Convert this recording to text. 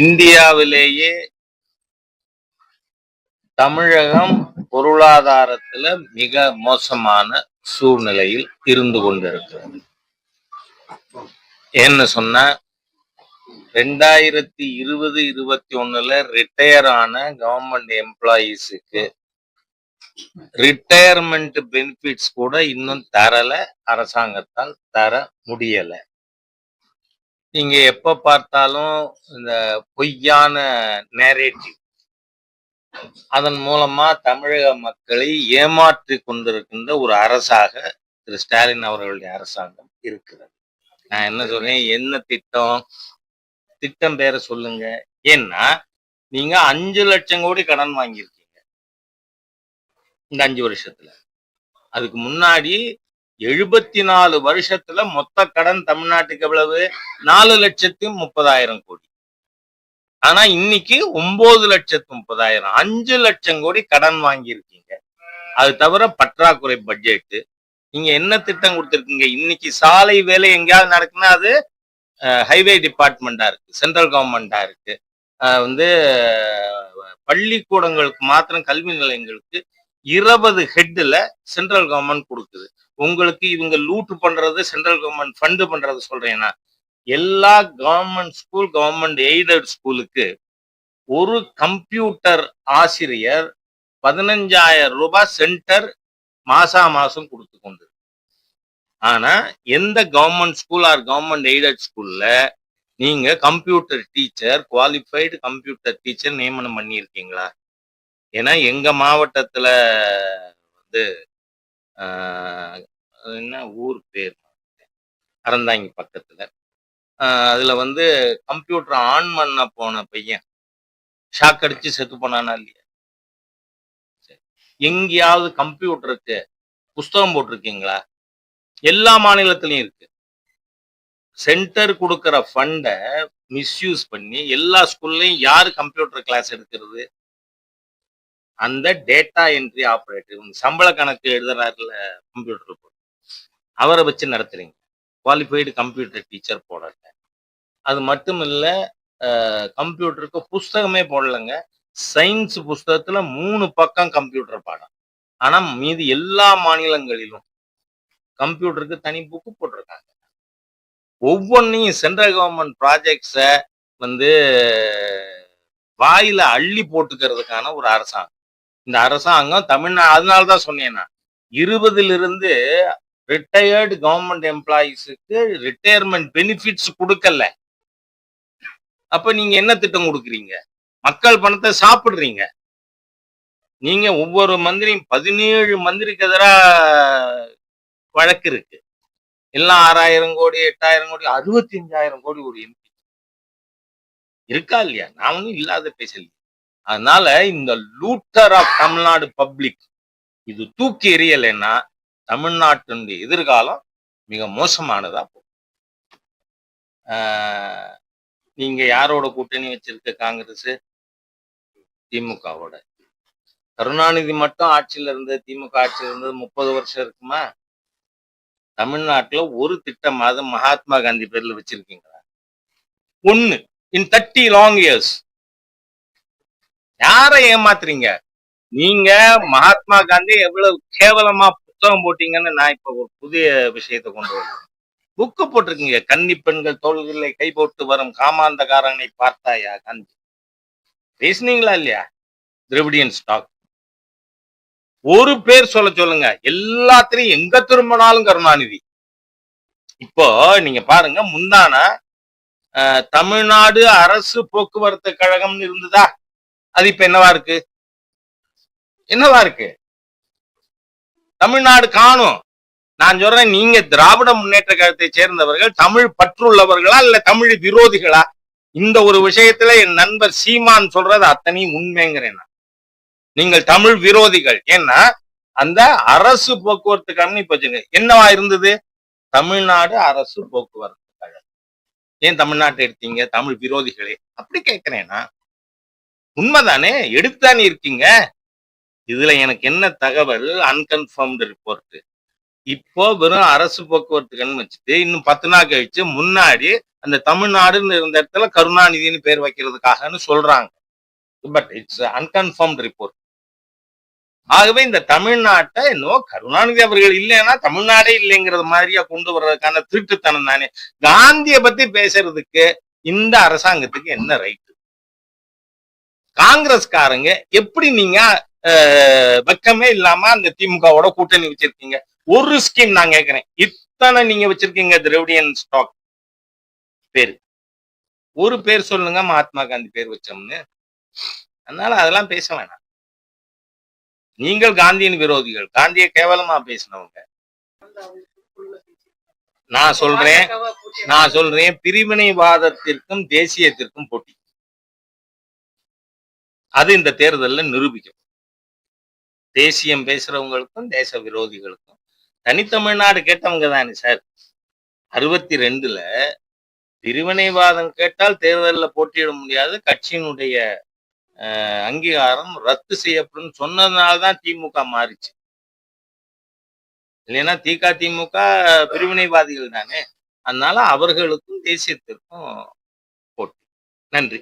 இந்தியாவிலேயே தமிழகம் பொருளாதாரத்துல மிக மோசமான சூழ்நிலையில் இருந்து கொண்டிருக்கிறது. ஏன்னு சொன்னா ரெண்டாயிரத்தி இருபது இருபத்தி ஒண்ணுல ரிட்டையர் ஆன கவர்மெண்ட் எம்ப்ளாயீஸுக்கு ரிட்டையர்மெண்ட் பெனிஃபிட்ஸ் கூட இன்னும் தரல அரசாங்கத்தால் தர முடியல. நீங்க எப்ப பார்த்தாலும் இந்த பொய்யான நேரேட்டிவ் அதன் மூலமா தமிழக மக்களை ஏமாற்றி கொண்டிருக்கின்ற ஒரு அரசாக திரு ஸ்டாலின் அவர்களுடைய அரசாங்கம் இருக்கிறது. நான் என்ன சொல்றேன்? என்ன திட்டம்? திட்டம் பேரை சொல்லுங்க. ஏன்னா நீங்க அஞ்சு லட்சம் கோடி கடன் வாங்கியிருக்கீங்க. இந்த அஞ்சு வருஷத்துல. அதுக்கு முன்னாடி எழுபத்தி நாலு வருஷத்துல மொத்த கடன் தமிழ்நாட்டுக்கு எவ்வளவு? நாலு லட்சத்தி முப்பதாயிரம் கோடி. ஆனா இன்னைக்கு ஒன்பது லட்சத்து முப்பதாயிரம். அஞ்சு லட்சம் கோடி கடன் வாங்கியிருக்கீங்க. அது தவிர பற்றாக்குறை பட்ஜெட் நீங்க என்ன திட்டம் கொடுத்துருக்கீங்க? இன்னைக்கு சாலை வேலை எங்கேயாவது நடக்குன்னா அது ஹைவே டிபார்ட்மெண்டா இருக்கு சென்ட்ரல் கவர்மெண்டா இருக்கு. வந்து பள்ளிக்கூடங்களுக்கு மாத்திரம் கல்வி நிலையங்களுக்கு இருபது ஹெட்ல சென்ட்ரல் கவர்மெண்ட் கொடுக்குது. உங்களுக்கு இவங்க லூட்டு பண்றது சென்ட்ரல் கவர்மெண்ட் ஃபண்டு பண்றது சொல்றேன்னா எல்லா கவர்மெண்ட் ஸ்கூல் கவர்மெண்ட் எய்டட் ஸ்கூலுக்கு ஒரு கம்ப்யூட்டர் ஆசிரியர் பதினஞ்சாயிரம் ரூபாய் சென்டர் மாசா மாசம் கொடுத்து கொண்டு. ஆனா எந்த government school or government aided ஸ்கூல்ல நீங்க computer teacher qualified computer teacher நியமனம் பண்ணியிருக்கீங்களா? ஏன்னா எங்க மாவட்டத்துல வந்து ஆஹ், என்ன ஊர் பேர் அறந்தாங்கி பக்கத்துல. அதுல வந்து கம்ப்யூட்டர் ஆன் பண்ண போன பையன். ஷாக் அடிச்சு செத்து போனானா இல்லையா? சரி. எங்கேயாவது கம்ப்யூட்டருக்கு புஸ்தகம் போட்டிருக்கீங்களா? எல்லா மாநிலத்திலையும் இருக்கு. சென்டர் கொடுக்குற ஃபண்டை மிஸ்யூஸ் பண்ணி எல்லா ஸ்கூல்லையும் யார் கம்ப்யூட்டர் கிளாஸ் எடுக்கிறது? அந்த டேட்டா என்ட்ரி ஆப்ரேட்டர் சம்பள கணக்கு எழுதுறாருல கம்ப்யூட்டர் போட்டு அவரை வச்சு நடத்துறீங்க. குவாலிஃபைடு கம்ப்யூட்டர் டீச்சர் போடல. அது மட்டும் இல்லை கம்ப்யூட்டருக்கு புஸ்தகமே போடலைங்க. சயின்ஸ் புஸ்தகத்துல மூணு பக்கம் கம்ப்யூட்டர் பாடம். ஆனா மீதி எல்லா மாநிலங்களிலும் கம்ப்யூட்டருக்கு தனி புக்கு போட்டிருக்காங்க. ஒவ்வொன்றையும் சென்ட்ரல் கவர்மெண்ட் ப்ராஜெக்ட்ஸை வந்து வாயில அள்ளி போட்டுக்கிறதுக்கான ஒரு அரசாங்கம். இந்த அரசாங்கம் தமிழ்நாடு அதனால தான் சொன்னேன் நான். இருபதுல இருந்து ரிட்டையர்டு கவர்மெண்ட் எம்ப்ளாயிஸுக்கு ரிட்டையர்மெண்ட் பெனிஃபிட்ஸ் கொடுக்கல. அப்ப நீங்க என்ன திட்டம் கொடுக்குறீங்க? மக்கள் பணத்தை சாப்பிடுறீங்க. நீங்க ஒவ்வொரு மந்திரியும் பதினேழு மந்திரிக்கு எதிராக வழக்கு இருக்கு. எல்லாம் ஆறாயிரம் கோடி எட்டாயிரம் கோடி அறுபத்தி அஞ்சாயிரம் கோடி ஒரு எம்பி இருக்கா இல்லையா? நான் ஒன்றும் இல்லாத பேசல அதனால இந்த லூட்டர் ஆஃப் தமிழ்நாடு பப்ளிக் இது தூக்கி எறியலைன்னா தமிழ்நாட்டினுடைய எதிர்காலம் மிக மோசமானதா போகும். ஆஹ் நீங்க யாரோட கூட்டணி வச்சிருக்க காங்கிரஸ்? திமுகவோட. கருணாநிதி மட்டும் ஆட்சியில இருந்தது திமுக ஆட்சியில் இருந்தது முப்பது வருஷம் இருக்குமா? தமிழ்நாட்டுல ஒரு திட்டமாவது மகாத்மா காந்தி பேர்ல வச்சிருக்கீங்களா? ஒன்னு இன் தேர்ட்டி லாங் இயர்ஸ் யாரை ஏமாத்துறீங்க? நீங்க மகாத்மா காந்தி எவ்வளவு கேவலமா புத்தகம் போட்டீங்கன்னு நான் இப்ப ஒரு புதிய விஷயத்தை கொண்டு வரேன். புக்கு போட்டிருக்கீங்க. கன்னி பெண்கள் தோள்களை கை போட்டு வரும் காமாந்தகாரனை பார்த்தாயா காந்தி? பேசுனீங்களா இல்லையா? திரிவிடியன் ஸ்டாக் ஒரு பேர் சொல்ல சொல்லுங்க. எல்லாத்திலையும் எங்க திரும்பினாலும் கருணாநிதி. இப்போ நீங்க பாருங்க முந்தான தமிழ்நாடு அரசு போக்குவரத்து கழகம்னு இருந்ததா? அது இப்ப என்னவா இருக்கு? என்னவா இருக்கு? தமிழ்நாடு காணும். நான் சொல்றேன் நீங்க திராவிட முன்னேற்ற கழகத்தை சேர்ந்தவர்கள் தமிழ் பற்றுள்ளவர்களா இல்ல தமிழ் விரோதிகளா? இந்த ஒரு விஷயத்துல என் நண்பர் சீமான் சொல்றது அத்தனையும் உண்மைங்கிறேன் நான். நீங்கள் தமிழ் விரோதிகள். ஏன்னா அந்த அரசு போக்குவரத்து கழகம் இப்ப வச்சுங்க. என்னவா இருந்தது? தமிழ்நாடு அரசு போக்குவரத்து கழகம். ஏன் தமிழ்நாட்டை எடுத்தீங்க? தமிழ் விரோதிகளே. அப்படி கேட்கிறேன்னா உண்மைதானே? எடுத்தானே இருக்கீங்க? இதுல எனக்கு என்ன தகவல்? அன்கன்ஃபார்ம்டு ரிப்போர்ட் இப்போ வெறும் அரசு போக்குவரத்து கண் வச்சுட்டு இன்னும் பத்து நாள் கழிச்சு முன்னாடி அந்த தமிழ்நாடுன்னு இருந்த இடத்துல கருணாநிதினு பேர் வைக்கிறதுக்காகன்னு சொல்றாங்க. பட் இட்ஸ் அன்கன்ஃபார்ம்டு ரிப்போர்ட் ஆகவே இந்த தமிழ்நாட்டை இன்னும் கருணாநிதி அவர்கள் இல்லைன்னா தமிழ்நாடே இல்லைங்கிறது மாதிரியா கொண்டு வர்றதுக்கான திருட்டுத்தனம் தானே? காந்தியை பத்தி பேசுறதுக்கு இந்த அரசாங்கத்துக்கு என்ன ரைட்டு காங்கிரஸ்காரங்க எப்படி நீங்க அஹ், வெக்கமே இல்லாம அந்த திமுகவோட கூட்டணி வச்சிருக்கீங்க? ஒரு ஸ்கீம் நான் கேட்கிறேன் இத்தனை நீங்க வச்சிருக்கீங்க திரவிடியன் ஸ்டாக் பேரு. ஒரு பேர் சொல்லுங்க மகாத்மா காந்தி பேர் வச்சோம்னு. அதனால அதெல்லாம் பேச வேணாம். நீங்கள் காந்தியின் விரோதிகள். காந்தியை கேவலமா பேசினவங்க. நான் சொல்றேன் நான் சொல்றேன் பிரிவினைவாதத்திற்கும் தேசியத்திற்கும் போட்டி. அது இந்த தேர்தல்ல நிரூபிக்கும். தேசியம் பேசுறவங்களுக்கும் தேச விரோதிகளுக்கும். தனித்தமிழ்நாடு கேட்டவங்க தானே சார். அறுபத்தி ரெண்டுல பிரிவினைவாதம் கேட்டால் தேர்தலில் போட்டியிட முடியாது. கட்சியினுடைய அஹ், அங்கீகாரம் ரத்து செய்யப்படும் சொன்னதுனால தான் திமுக மாறிச்சு. இல்லைன்னா திக திமுக பிரிவினைவாதிகள் தானே. அதனால அவர்களுக்கும் தேசியத்திற்கும் போட்டி. நன்றி.